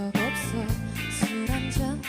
적 없어. 술 한잔